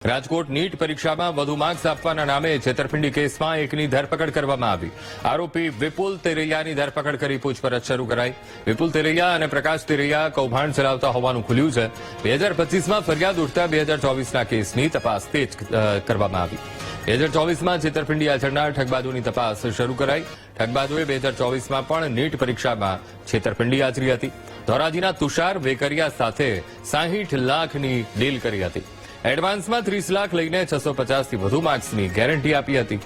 Rajkot NEET પરીક્ષામાં વધુ marks આપવાના નામે છેતરપિંડી કેસમાં એકની ધરપકડ કરવામાં આવી. આરોપી વિપુલ તેરૈયાની ધરપકડ કરી પૂછપરછ શરૂ કરાઈ. વિપુલ તેરૈયા અને પ્રકાશ તેરૈયા કૌભાંડ ચલાવતા હોવાનું ખુલ્યું છે. બે હજાર પચીસમાં ફરિયાદ ઉઠતા બે હજાર ચોવીસના કેસની તપાસ તેજ કરવામાં આવી. બે હજાર ચોવીસમાં છેતરપિંડી આચરનાર ઠગબાદુની તપાસ શરૂ કરાઈ. ઠગબાદુએ બે હજાર ચોવીસમાં પણ નીટ પરીક્ષામાં છેતરપિંડી આચરી હતી. ધોરાજીના તુષાર વેકરિયા સાથે સાહીઠ લાખની ડીલ કરી હતી. એડવાન્સમાં ત્રીસ લાખ લઈને છસો પચાસથી વધુ માર્ક્સની ગેરંટી આપી હતી.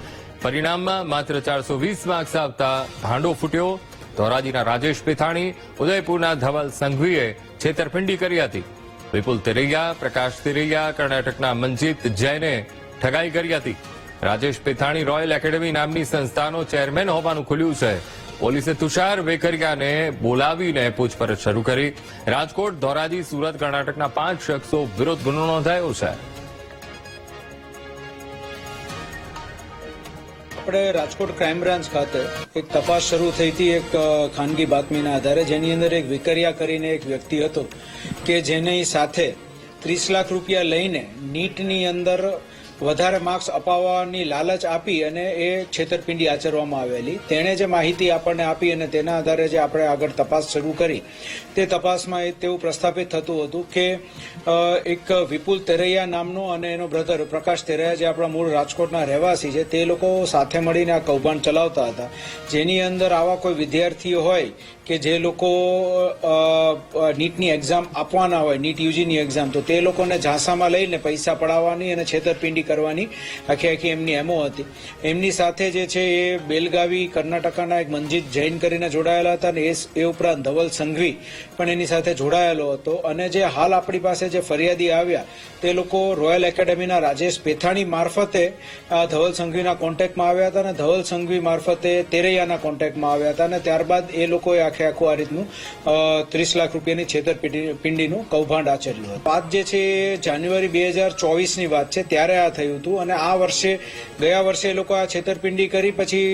પરિણામમાં માત્ર ચારસો વીસ માર્ક્સ આવતા ભાંડો ફૂટ્યો. ધોરાજીના રાજેશ પેથાણી, ઉદયપુરના ધવલ સંઘવીએ છેતરપિંડી કરી હતી. વિપુલ તેરૈયા, પ્રકાશ તેરૈયા, કર્ણાટકના મનજીત જૈને ઠગાઈ કરી હતી. રાજેશ પેથાણી રોયલ એકેડમી નામની સંસ્થાનો ચેરમેન હોવાનું ખુલ્યું છે. પોલીસે તુષાર વેકરિયાને બોલાવીને પૂછપરછ શરૂ કરી. રાજકોટ, ધોરાજી, સુરત, કર્ણાટકના પાંચ શખ્સો વિરોધ ગુનો નોંધાયો છે. આપણે રાજકોટ ક્રાઇમ બ્રાન્ચ ખાતે એક તપાસ શરૂ થઈ હતી એક ખાનગી બાતમીના આધારે. જેની અંદર એક વિકરિયા કરીને એક વ્યક્તિ હતો કે જેની સાથે ત્રીસ લાખ રૂપિયા લઈને નીટની અંદર વધારે માર્ક્સ અપાવવાની લાલચ આપી અને એ છેતરપિંડી આચરવામાં આવેલી. તેણે જે માહિતી આપણને આપી અને તેના આધારે જે આપણે આગળ તપાસ શરૂ કરી, તે તપાસમાં એ તેવું પ્રસ્થાપિત થતું હતું કે એક વિપુલ તેરૈયા નામનો અને એનો બ્રધર પ્રકાશ તેરૈયા જે આપણા મૂળ રાજકોટના રહેવાસી છે, તે લોકો સાથે મળીને આ કૌભાંડ ચલાવતા હતા. જેની અંદર આવા કોઈ વિદ્યાર્થીઓ હોય કે જે લોકો નીટની એક્ઝામ આપવાના હોય, નીટ યુજીની એક્ઝામ તો તે લોકોને ઝાંસામાં લઈને પૈસા પડાવવાની અને છેતરપિંડી કરવાની આખી આખી એમની એમો હતી. એમની સાથે જે છે એ બેલગાવી, કર્ણાટકાના એક મંજીત જૈન કરીને જોડાયેલા હતા અને એ ઉપરાંત ધવલ સંઘવી પણ એની સાથે જોડાયેલો હતો. અને જે હાલ આપણી પાસે જે ફરિયાદી આવ્યા, તે લોકો રોયલ એકેડમીના રાજેશ પેથાણી મારફતે ધવલ સંઘવીના કોન્ટેક્ટમાં આવ્યા હતા અને ધવલ સંઘવી મારફતે તેરૈયાના કોન્ટેક્ટમાં આવ્યા હતા અને ત્યારબાદ એ લોકોએ આખે આખું આ રીતનું ત્રીસ લાખ રૂપિયાની છેતરપિંડીનું કૌભાંડ આચર્યું હતું. વાત જે છે, જાન્યુઆરી બે હજાર ચોવીસની વાત છે, ત્યારે આ થયું હતું અને આ વર્ષે, ગયા વર્ષે એ લોકો આ છેતરપિંડી કરી, પછી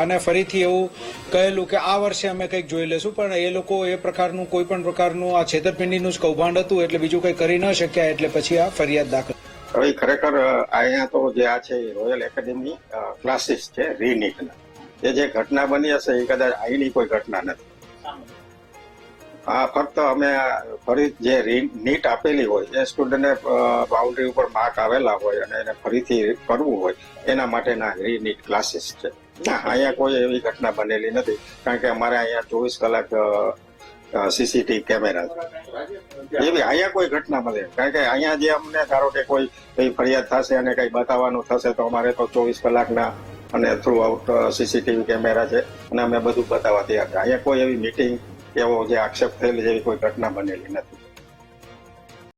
આને ફરીથી એવું કહેલું કે આ વર્ષે અમે કંઈક જોઈ લેશું, પણ એ લોકો એ પ્રકારનું, કોઈ પણ પ્રકારનું આ છેતરપિંડીનું જ કૌભાંડ હતું, એટલે બીજું કંઈ કરી ન શક્યા, એટલે પછી આ ફરિયાદ દાખલ. ખરેખર અહીંયા તો જે આ છે રોયલ એકેડેમી ક્લાસીસ છે રીનીટના એ જે ઘટના બની હશે એ કદાચ અહીંની કોઈ ઘટના નથી. આ ફક્ત અમે ફરી જે નીટ આપેલી હોય, એ સ્ટુડન્ટને બાઉન્ડ્રી ઉપર માર્ક આવેલા હોય અને એને ફરીથી કરવું હોય, એના માટેના રીનીટ ક્લાસીસ છે. અહીંયા કોઈ એવી ઘટના બનેલી નથી, કારણ કે અમારે અહીંયા ચોવીસ કલાક સીસીટીવી કેમેરા એવી અહીંયા કોઈ ઘટના બને કારણ કે અહીંયા જે અમને ધારો કે કોઈ કઈ ફરિયાદ થશે અને કઈ બતાવવાનું થશે તો અમારે તો ચોવીસ કલાકના અને થ્રુ આઉટ સીસીટીવી કેમેરા છે. અને અમે બધું બતાવવા તૈયાર છે. અહીંયા કોઈ એવી મિટિંગ એવો જે આક્ષેપ થયેલી જેવી કોઈ ઘટના બનેલી નથી.